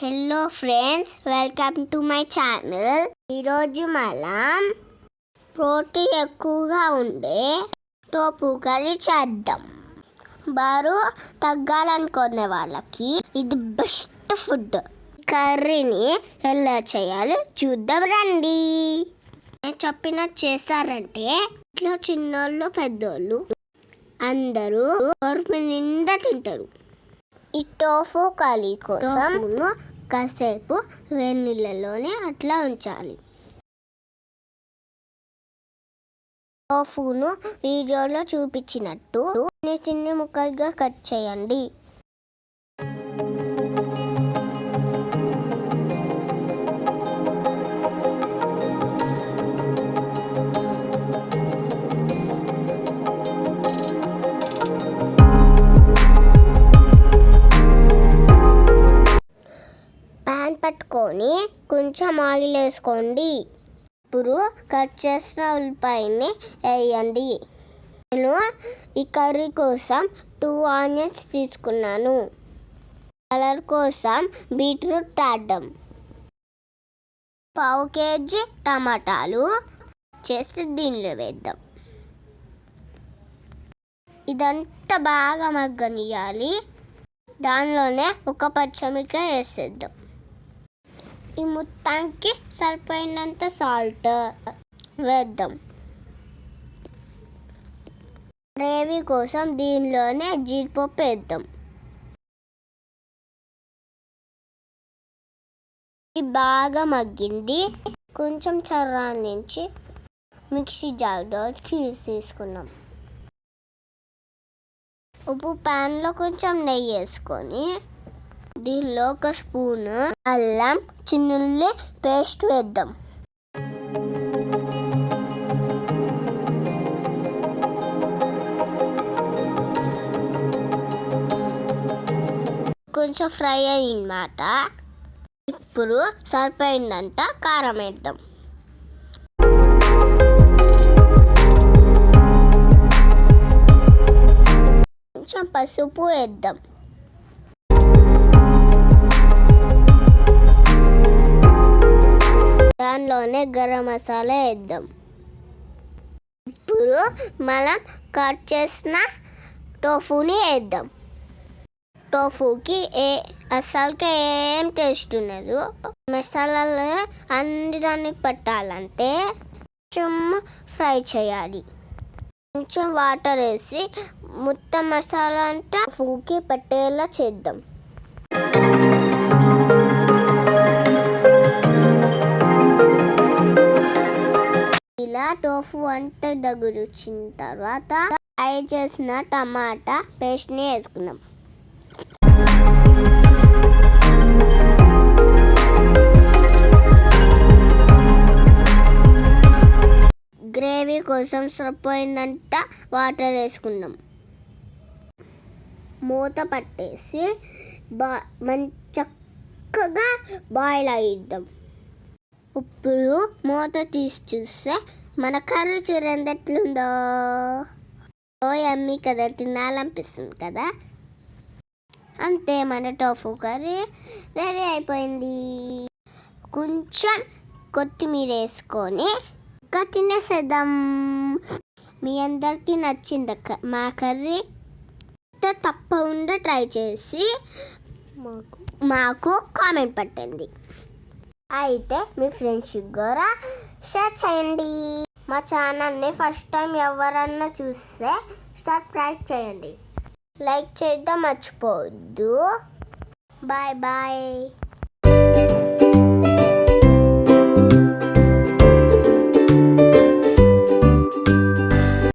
Hello friends welcome to my channel ఈరోజు మనం protein ఎక్కువగా ఉండే టోపు కర్రీ చేద్దాం. బరువు తగ్గాలనుకునే వాళ్ళకి ఇది బెస్ట్ ఫుడ్ కర్రీని ఎలా చేయాలో చూద్దాం రండి. నేను చెప్పిన చేశారంటే ఇంట్లో చిన్నోళ్ళు పెద్దోళ్ళు అందరూ కడుపు నిండా తింటారు. ఈ టోఫు కర్రీ కోసం కాసేపు వేడినీళ్ళలోనే అట్లా ఉంచాలి. టోఫును వీడియోలో చూపించినట్టు చిన్న చిన్న ముక్కలుగా కట్ చేయండి. వేసుకొని కొంచెం ఆయిల్ వేసుకోండి. ఇప్పుడు కట్ చేసిన ఉల్లిపాయని వేయండి. నేను ఈ కర్రీ కోసం టూ ఆనియన్స్ తీసుకున్నాను. కలర్ కోసం బీట్రూట్ ఆడడం పావు కేజీ టమాటాలు చేసి దీనిలో వేద్దాం. ఇదంతా బాగా మగ్గనియాలి. దానిలోనే ఒక పచ్చిమిరకాయ వేసేద్దాం. ఈ మొత్తానికి సరిపోయినంత సాల్ట్ వేద్దాం. గ్రేవీ కోసం దీనిలోనే జీడిపప్పు వేద్దాం. ఇది బాగా మగ్గింది. కొంచెం చర్రా నుంచి మిక్సీ జార్లో తీసుకున్నాం. ఉప్పు ప్యాన్లో కొంచెం నెయ్యి వేసుకొని దీనిలో ఒక స్పూన్ అల్లం చిన్నుల్లి పేస్ట్ వేద్దాం. కొంచెం ఫ్రై అయిందన్నమాట ఇప్పుడు సరిపోయిందంట కారం వేద్దాం. కొంచెం పసుపు వేద్దాం. దానిలోనే గరం మసాలా వేద్దాం. ఇప్పుడు మనం కట్ చేసిన టోఫుని వేద్దాం. టోఫుకి ఏ అసలుకి ఏం టేస్ట్ ఉండదు. మసాలాలు అన్ని దానికి పట్టాలంటే కొంచెం ఫ్రై చేయాలి. కొంచెం వాటర్ వేసి మొత్తం మసాలా అంతా టోఫుకి పట్టేలా చేద్దాం. టోఫు అంతా దగ్గరొచ్చిన తర్వాత ఫ్రై చేసిన టమాటా పేస్ట్ని వేసుకున్నాం గ్రేవీ కోసం సరిపోయినంత వాటర్ వేసుకున్నాం మూత పట్టేసి బా మంచి చక్కగా బాయిల్ అయిద్దాం ఇప్పుడు మూత తీసి చూస్తే మన కర్రీ చూడండి ఎట్లుందో ఓ అమ్మి కదా తినాలనిపిస్తుంది కదా? అంతే మన టోఫు కర్రీ రెడీ అయిపోయింది. కొంచెం కొత్తిమీర వేసుకొని ఇంకా తినేసేద్దాం. మీ అందరికీ నచ్చింది మా కర్రీ? అయితే తప్పకుండా ట్రై చేసి మాకు మాకు కామెంట్ పట్టండి. అయితే మీ ఫ్రెండ్స్కి కూడా షేర్ చేయండి. మా ఛానల్ని ఫస్ట్ టైం ఎవరన్నా చూస్తే సబ్స్క్రైబ్ చేయండి. లైక్ చేద్దాం మర్చిపోవద్దు. Bye bye.